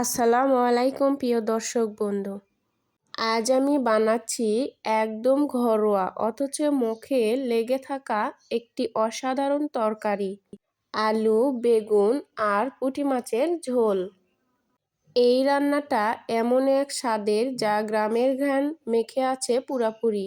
আসসালামু আলাইকুম, প্রিয় দর্শক বন্ধু। আজ আমি বানাচ্ছি একদম ঘরোয়া, অথচ মুখে লেগে থাকা একটি অসাধারণ তরকারি, আলু, বেগুন আর পুঁটি মাছের ঝোল। এই রান্নাটা এমন এক স্বাদের যা গ্রামের ঘ্রাণ মেখে আছে পুরাপুরি।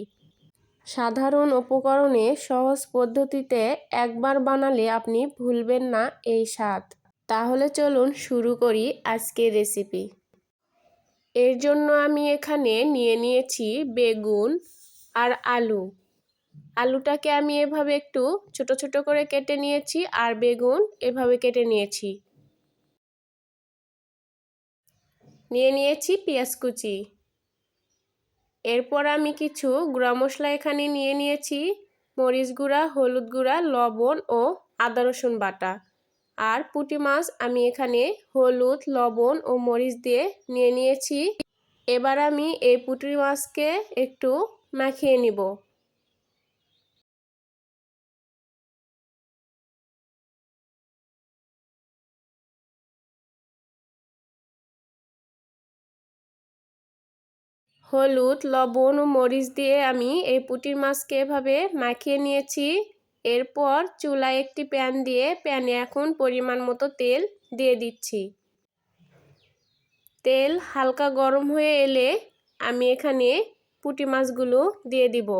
সাধারণ উপকরণে সহজ পদ্ধতিতে একবার বানালে আপনি ভুলবেন না এই স্বাদ। তাহলে চলুন শুরু করি আজকের রেসিপি। এর জন্য আমি এখানে নিয়ে নিয়েছি বেগুন আর আলু। আলুটাকে আমি এভাবে একটু ছোট ছোট করে কেটে নিয়েছি আর বেগুন এভাবে কেটে নিয়েছি। নিয়ে নিয়েছি পেঁয়াজ কুচি। এরপর আমি কিছু গুঁড়া মশলা এখানে নিয়ে নিয়েছি। মরিচ গুঁড়া, হলুদ গুঁড়া, লবণ ও আদা রসুন বাটা। আর পুঁটি মাছ আমি এখানে হলুদ, লবণ ও মরিচ দিয়ে নিয়ে নিয়েছি। এবার আমি এই পুঁটি মাছকে একটু মাখিয়ে নিব। হলুদ, লবণ ও মরিচ দিয়ে আমি এই পুঁটির মাছকে এভাবে মাখিয়ে নিয়েছি। এরপর চুলায় একটি প্যান দিয়ে প্যানে এখন পরিমাণ মতো তেল দিয়ে দিচ্ছি। তেল হালকা গরম হয়ে এলে আমি এখানে পুঁটি মাছগুলো দিয়ে দিব।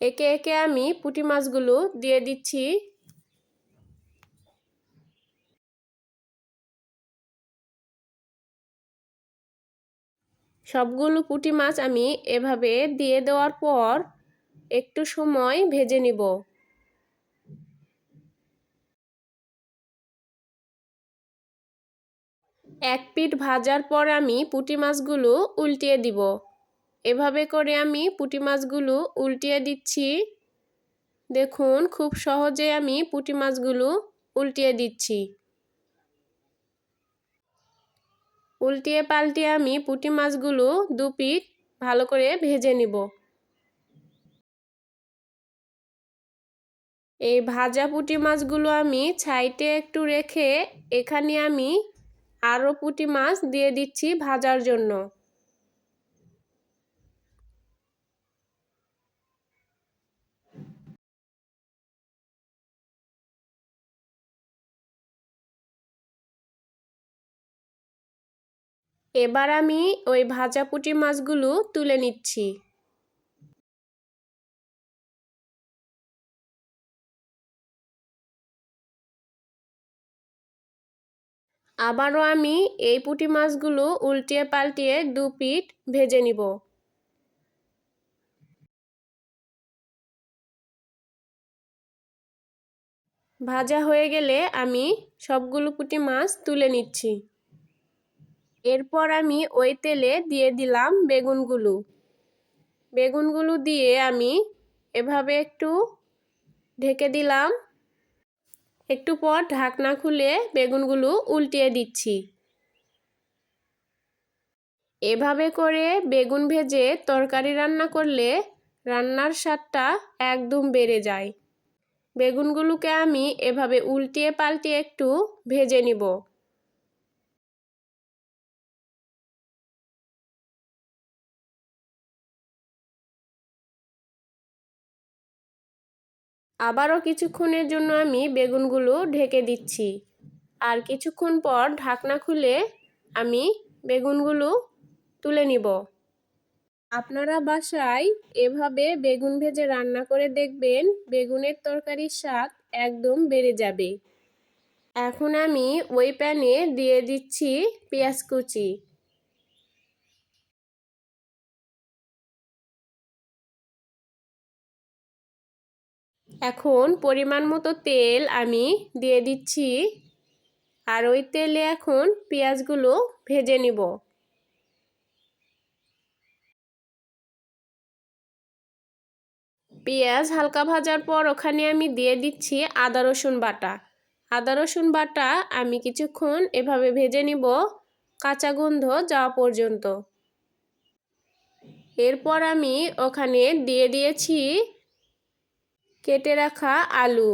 একে একে আমি পুঁটি মাছগুলো দিয়ে দিচ্ছি। সবগুলো পুঁটি মাছ আমি এভাবে দিয়ে দেওয়ার পর একটু সময় ভেজে নিব। এক পিঠ ভাজার পর আমি পুঁটি মাছগুলো উল্টিয়ে দিব। এভাবে করে আমি পুঁটি মাছগুলো উল্টিয়ে দিচ্ছি। দেখুন, খুব সহজে আমি পুঁটি মাছগুলো উল্টিয়ে দিচ্ছি। উল্টিয়ে পাল্টিয়ে আমি পুঁটি মাছগুলো দু পিঠ ভালো করে ভেজে নিব। এই ভাজা পুঁটি মাছগুলো আমি ছাইটে একটু রেখে এখানে আমি আরও পুঁটি মাছ দিয়ে দিচ্ছি ভাজার জন্য। এবার আমি ওই ভাজা পুঁটি মাছগুলো তুলে নিচ্ছি। আবারও আমি এই পুঁটি মাছগুলো উল্টিয়ে পাল্টিয়ে দু পিঠ ভেজে নিব। ভাজা হয়ে গেলে আমি সবগুলো পুঁটি মাছ তুলে নিচ্ছি। এরপর আমি ওই তেলে দিয়ে দিলাম বেগুনগুলো। বেগুনগুলো দিয়ে আমি এভাবে একটু ঢেকে দিলাম। একটু পর ঢাকনা খুলে বেগুনগুলো উল্টিয়ে দিচ্ছি। এভাবে করে বেগুন ভেজে তরকারি রান্না করলে রান্নার স্বাদটা একদম বেড়ে যায়। বেগুনগুলোকে আমি এভাবে উল্টিয়ে পাল্টিয়ে একটু ভেজে নিব। আবারও কিছুক্ষণের জন্য আমি বেগুনগুলো ঢেকে দিচ্ছি। আর কিছুক্ষণ পর ঢাকনা খুলে আমি বেগুনগুলো তুলে নিব। আপনারা বাসায় এভাবে বেগুন ভেজে রান্না করে দেখবেন বেগুনের তরকারির স্বাদ একদম বেড়ে যাবে। এখন আমি ওই প্যানে দিয়ে দিচ্ছি পেঁয়াজ কুচি। এখন পরিমাণ মতো তেল আমি দিয়ে দিচ্ছি আর ওই তেলে এখন পেঁয়াজগুলো ভেজে নিব। পেঁয়াজ হালকা ভাজার পর ওখানে আমি দিয়ে দিচ্ছি আদা রসুন বাটা। আদা রসুন বাটা আমি কিছুক্ষণ এভাবে ভেজে নিব কাঁচা গন্ধ যাওয়া পর্যন্ত। এরপর আমি ওখানে দিয়ে দিয়েছি কেটে রাখা আলু।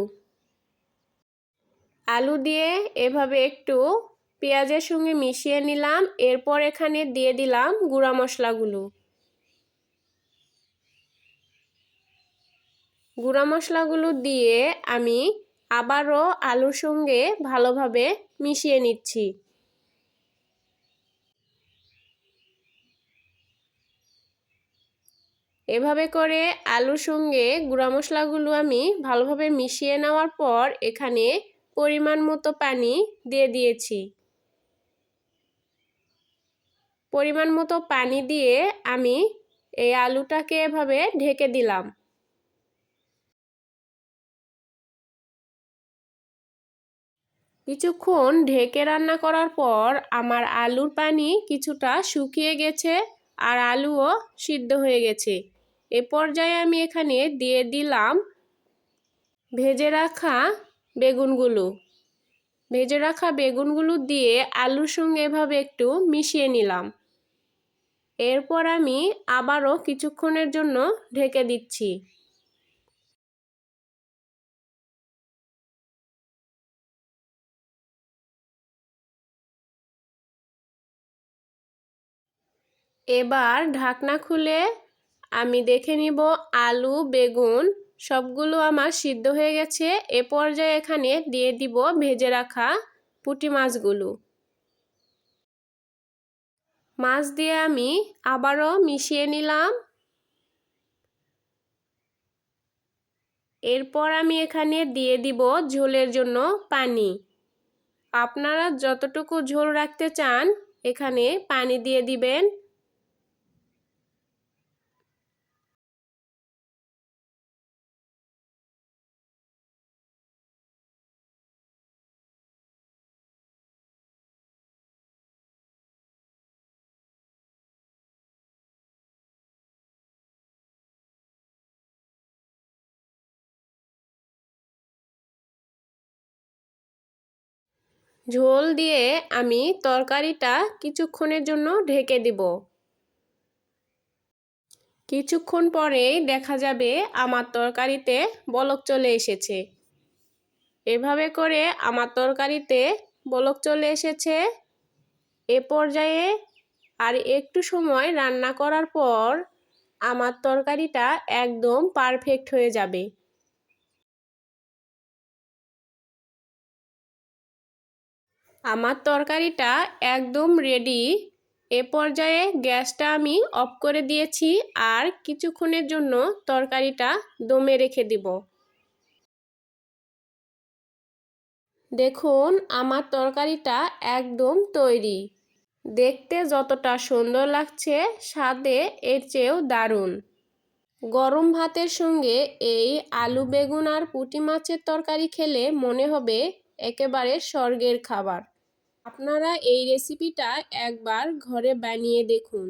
আলু দিয়ে এভাবে একটু পেঁয়াজের সঙ্গে মিশিয়ে নিলাম, এরপর এখানে দিয়ে দিলাম গুঁড়া মশলাগুলো। গুঁড়া মশলাগুলো দিয়ে আমি আবারও আলুর সঙ্গে ভালোভাবে মিশিয়ে নিচ্ছি। এভাবে করে আলুর সঙ্গে গুঁড়া মশলাগুলো আমি ভালোভাবে মিশিয়ে নেওয়ার পর এখানে পরিমাণ মতো পানি দিয়ে দিয়েছি। পরিমাণ মতো পানি দিয়ে আমি এই আলুটাকে এভাবে ঢেকে দিলাম। কিছুক্ষণ ঢেকে রান্না করার পর আমার আলুর পানি কিছুটা শুকিয়ে গেছে আর আলুও সিদ্ধ হয়ে গেছে। এ পর্যায়ে আমি এখানে দিয়ে দিলাম ভেজে রাখা বেগুনগুলো। ভেজে রাখা বেগুনগুলো দিয়ে আলুর সঙ্গে এভাবে একটু মিশিয়ে নিলাম। এরপর আমি আবারও কিছুক্ষণের জন্য ঢেকে দিচ্ছি। এবার ঢাকনা খুলে আমি দেখে নিব আলু, বেগুন, সবগুলো আমার সিদ্ধ হয়ে গেছে। এ পর্যায়ে এখানে দিয়ে দিব ভেজে রাখা পুঁটি মাছগুলো। মাছ দিয়ে আমি আবারও মিশিয়ে নিলাম। এরপর আমি এখানে দিয়ে দিব ঝোলের জন্য পানি। আপনারা যতটুকু ঝোল রাখতে চান, এখানে পানি দিয়ে দিবেন। ঝোল দিয়ে আমি তরকারিটা কিছুক্ষণের জন্য ঢেকে দিব। কিছুক্ষণ পরেই দেখা যাবে আমার তরকারিতে বলক চলে এসেছে। এভাবে করে আমার তরকারিতে বলক চলে এসেছে। এ পর্যায়ে আর একটু সময় রান্না করার পর আমার তরকারিটা একদম পারফেক্ট হয়ে যাবে। আমার তরকারিটা একদম রেডি এ পর্যায়ে গ্যাসটা আমি অফ করে দিয়েছি আর কিছুক্ষণের জন্য তরকারিটা দমে রেখে দিব। দেখুন, আমার তরকারিটা একদম তৈরি। দেখতে যতটা সুন্দর লাগছে, স্বাদে এর চেয়েও দারুণ। গরম ভাতের সঙ্গে এই আলু বেগুন আর পুঁটি মাছের তরকারি খেলে মনে হবে একেবারে স্বর্গের খাবার। আপনারা এই রেসিপিটা একবার ঘরে বানিয়ে দেখুন।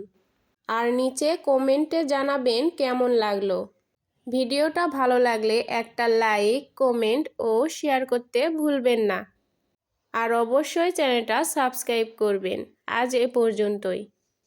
আর নিচে কমেন্টে জানাবেন কেমন লাগল। ভিডিওটা ভালো লাগলে একটা লাইক, কমেন্ট ও শেয়ার করতে ভুলবেন না। আর অবশ্যই চ্যানেলটা সাবস্ক্রাইব করবেন। আজ এ পর্যন্তই।